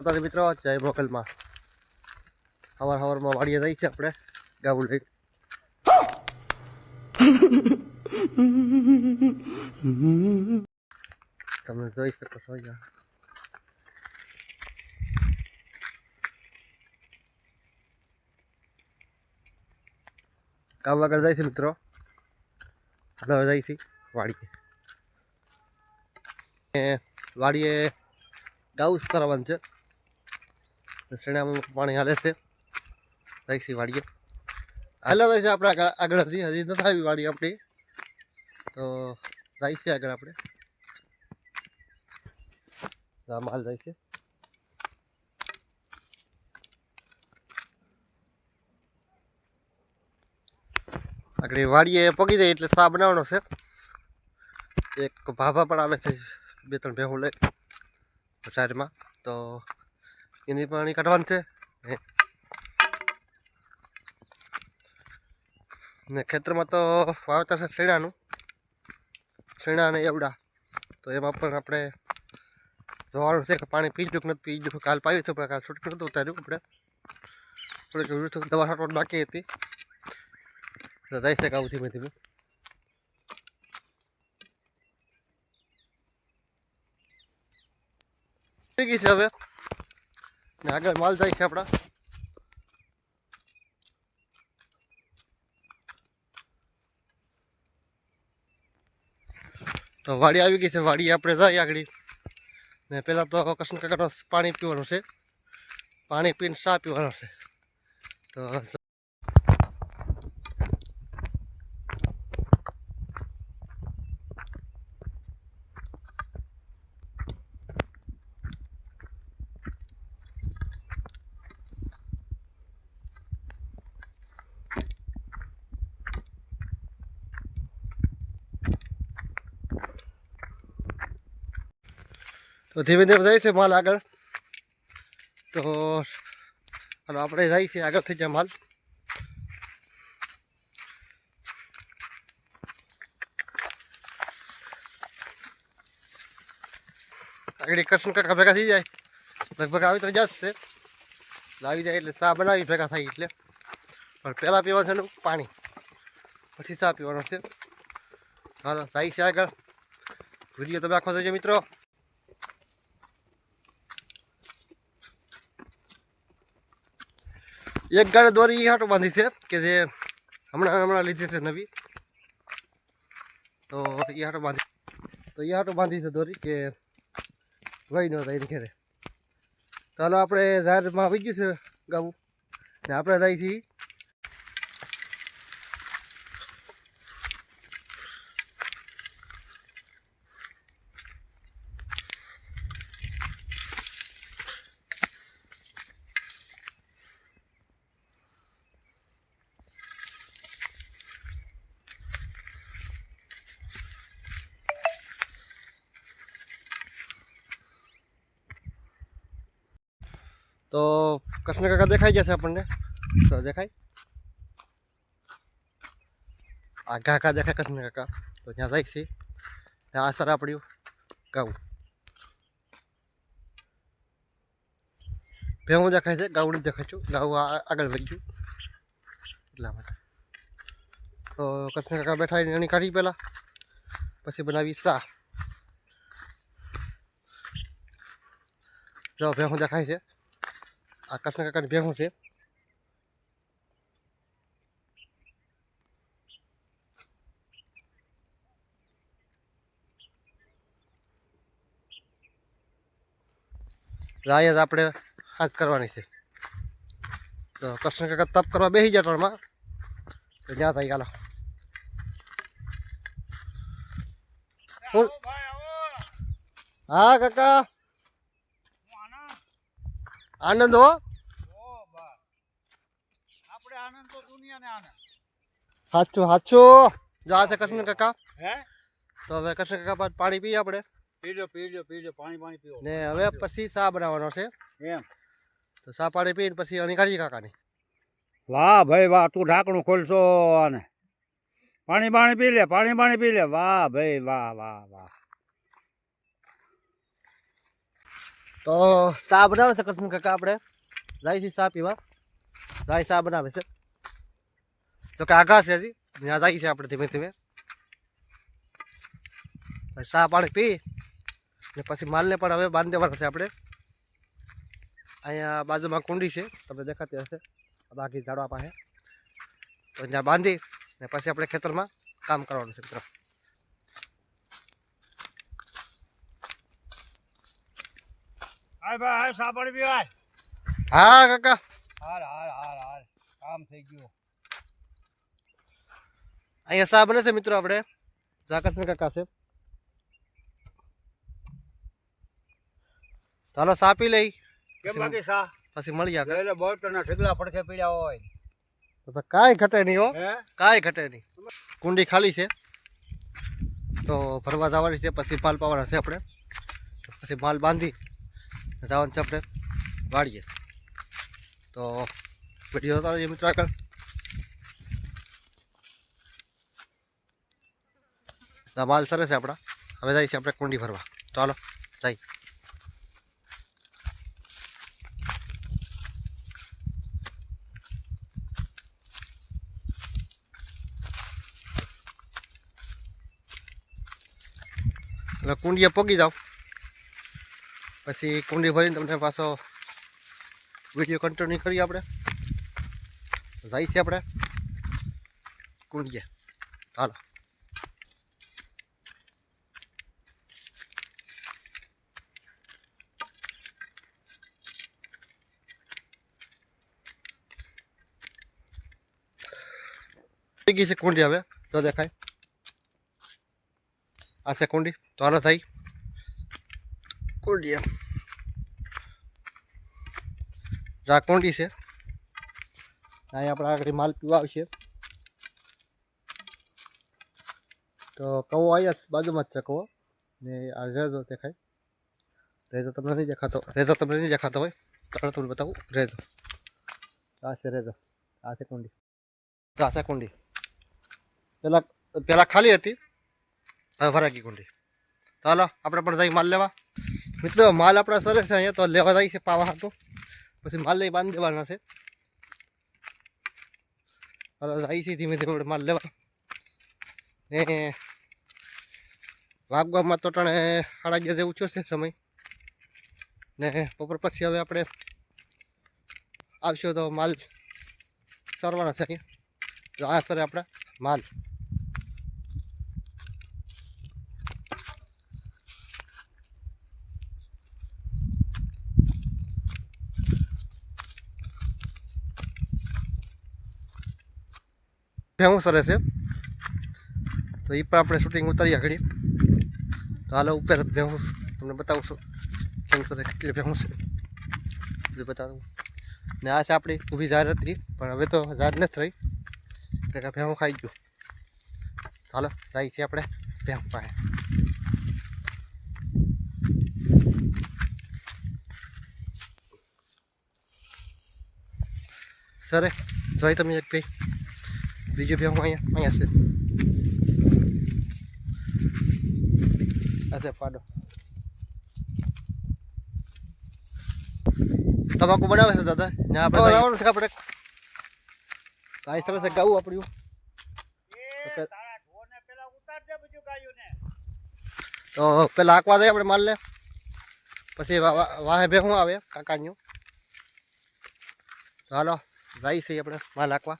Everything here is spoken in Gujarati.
તારી મિત્રો, જય મોકલમાં હવાર હવારમાં વાડીએ જઈ છે આપણે ગાવું લઈ તમે જોઈ શકો છો અહીંયા. ગામ આગળ જાય છે મિત્રો. હવે જાય છે વાડીએ. વાડીએ ગાઉસ કરવાનું છે. શેણામાં પાણી હાલે છે. છે વાડીએ. હાલે જાય છે આપણે આગળ હજી હજી નથી આવી વાડી આપણી. તો જાય છે આગળ આપણે. માલ જાય છે. આગળ વાડીએ પગી જાય એટલે સા બનાવવાનો છે. એક ભાભા પણ આવે છે બે ત્રણ ભેહું લઈ બજારમાં. તો એની પાણી કાઢવાનું છે ને- ખેતરમાં તો વાવતર છે શેણાનું શેણા અને એવડા તો એમાં પણ આપણે જોવાનું છે કે પાણી પીજું કે નથી પીજું કાલ પાવ્યું છે પણ કાલ છૂટક નહોતું ઉતાર્યું આપણે થોડીક વિરુદ્ધ દવા છાંટવાની બાકી હતી તો જઈ શકે આવું ધીમે ધીમે થઈ ગઈ છે હવે ને આગળ માલ જાય છે આપણા તો વાડી આવી ગઈ છે વાડી આપણે જાય આગળ ને પહેલાં તો કૃષ્ણ કાકાનો પાણી પીવાનું છે પાણી પીને ચા પીવાનો છે તો તો ધીમે ધીમે જાય છે માલ આગળ. તો હાલો, આપણે જાય છે આગળ થઈ જાય માલ. આગળ કૃષ્ણ કાકા ભેગા થઈ જાય. લગભગ આવી તો જશે લાવી જાય એટલે ચા બનાવી ભેગા થાય એટલે. પણ પહેલાં પીવાનું છે પાણી. પછી ચા પીવાનો છે. હાલો, જાય છે આગળ. વીડિયો તમે આખો જોજો મિત્રો. એક ગાડે દોરી એ હાટો બાંધી છે કે જે હમણાં હમણાં લીધી છે નવી. તો એ હાટો બાંધી તો એ હાટો બાંધી છે દોરી કે વહી ન થાય ઘેરે. હાલો આપણે જાહેરમાં આવી ગયું છે ગાવું. ને આપણે જાય તો કૃષ્ણ કાકા દેખાઈ જશે આપણને તો દેખાય આગા આગા દેખાય કૃષ્ણ કાકા તો ત્યાં જાય છે ત્યાં આ સર પડ્યું ગાવું ભેહું દેખાય છે ગાવું નથી દેખાય છું ગાવું આ- આગળ વધી ગયું એટલા માટે તો કૃષ્ણ કાકા બેઠા એની કાઢી પહેલાં પછી બનાવી ચા જો ભેહું દેખાય છે આ કૃષ્ણ કાકાની ભેહું છે રાય જ આપણે હાથ કરવાની છે તો કૃષ્ણ કાકા તપ કરવા બેસી જાય ટણમાં તો જ્યાં થાય ચાલો હા કાકા આનંદ હો. આપણે આનંદ આનંદ. સાચું સાચું જા છે કૃષ્ણ કાકા. હે? તો હવે કૃષ્ણ કાકા પાસે પાણી પીએ આપણે. પીજો પીજો પીજો. પાણી પાણી પીવો. ને હવે પછી ચા બનાવવાનો છે? એમ. તો ચા પાણી પીને પછી અણી કાકાની. વાહ ભાઈ વાહ તું ઢાંકણું ખોલશો અને પાણી પાણી પી લે પાણી પાણી પી લે. વાહ ભાઈ વાહ વાહ વાહ. તો ચા બનાવે છે કૃષ્ણ કાકા આપણે? જાય છે ચા પીવા. જાય ચા બનાવે છે. તો કે આઘા છે હજી. ત્યાં જાય છે આપણે ધીમે ધીમે. ચા પાણી પી ને પછી માલને પણ હવે બાંધી દેવાના છે આપણે. અહીંયા બાજુમાં કુંડી છે. તમને દેખાતી હશે. બાકી ઝાડવા પાસે. તો ત્યાં બાંધી ને પછી આપણે ખેતરમાં કામ કરવાનું છે મિત્રો. હાય ભાઈ હાય સાપડ બી હાય? હા કાકા. હાર હાર હાર હાર કામ થઈ ગયું. અહીંયા ચા બને છે મિત્રો આપણે. ઝાકરસિંહ કાકા છે. ચાલો સાપી લઈ. કેમ બાકી સા? પછી મળી જાય એટલે બહુ તને ઠેકલા પડખે પીડ્યા હોય. તો કાંઈ ઘટે નહીં હો. કાંઈ ઘટે નહીં. કુંડી ખાલી છે. તો ફરવા જવાની છે પછી માલ પાવાના છે આપણે. પછી માલ બાંધી. જવાનું છે આપણે વાળીએ તો વીડિયો તો મિત્રો આગળ. માલ સરસ છે આપણા. હવે છે આપણે કુંડી ફરવા. ચાલો જાય એટલે કુંડીએ પોગી જાઓ. પછી કુંડી ભરીને તમને પાછો વીડિયો કન્ટિન્યુ કરીએ આપણે. જાય છે આપણે કુંડીએ. હાલો. ગઈ છે કુંડી હવે. તો દેખાય. આ છે કુંડી. તો હાલો થઈ કુંડી એમ જો, કુંડી છે. અહીંયા આપણે આગળ માલ પીવા આવશે તો કવો અહીંયા બાજુમાં જ છે કવો. ને આ રેજો દેખાય. રેજો તમને નહીં દેખાતો. રેજો તમને નહીં દેખાતો હોય. તો તમને બતાવું. રેજો. આ છે રેજો. આ છે કુંડી. આ છે કુંડી. પેલા પહેલાં ખાલી હતી. હવે ભરાગી કુંડી. હાલો, આપણે પણ જઈ માલ લેવા. મિત્રો, માલ આપણા સરસ છે, અહીંયા તો લેવા જાય છે પાવા હતો પછી માલ લઈ બાંધી દેવાના છે. હાલો, જાય છે ધીમે ધીમે માલ લેવા. ને વાગવામાં તો ટાણે સાડા અગિયાર જેવું છે સમય. ને બપોર પછી હવે આપણે આવશો તો માલ સરવાના છે અહીંયા. આ સરે આપણા માલ. ભેહું સરસ છે. તો એ પણ આપણે શૂટિંગ ઉતારી ઘડી તો હાલો ઉપર ભેહું. તમને બતાવું છું કેમ સરસ કેટલી ભેહું છે. બધું બતાવું. ને આ છે આપણી ઊભી જાર હતી પણ હવે તો જાર નથી રહી એટલે ભેહું ખાઈ ગયું. હાલો, જાય છે આપણે ભેહું પાસે. સરે, જોઈ તમે એક ભાઈ. બીજું ભેહું અહીંયા અહીંયા છે આ છે પાડો તમાકુ બનાવે છે દાદા ને આપણે લાવવાનું છે આપણે કાંઈ સરસ છે ગાવું આપણું તો પેલા આંકવા દઈએ આપણે માલ લે પછી વાહે ભેહું આવે કાકાનું તો હાલો જાય છે આપણે માલ આંકવા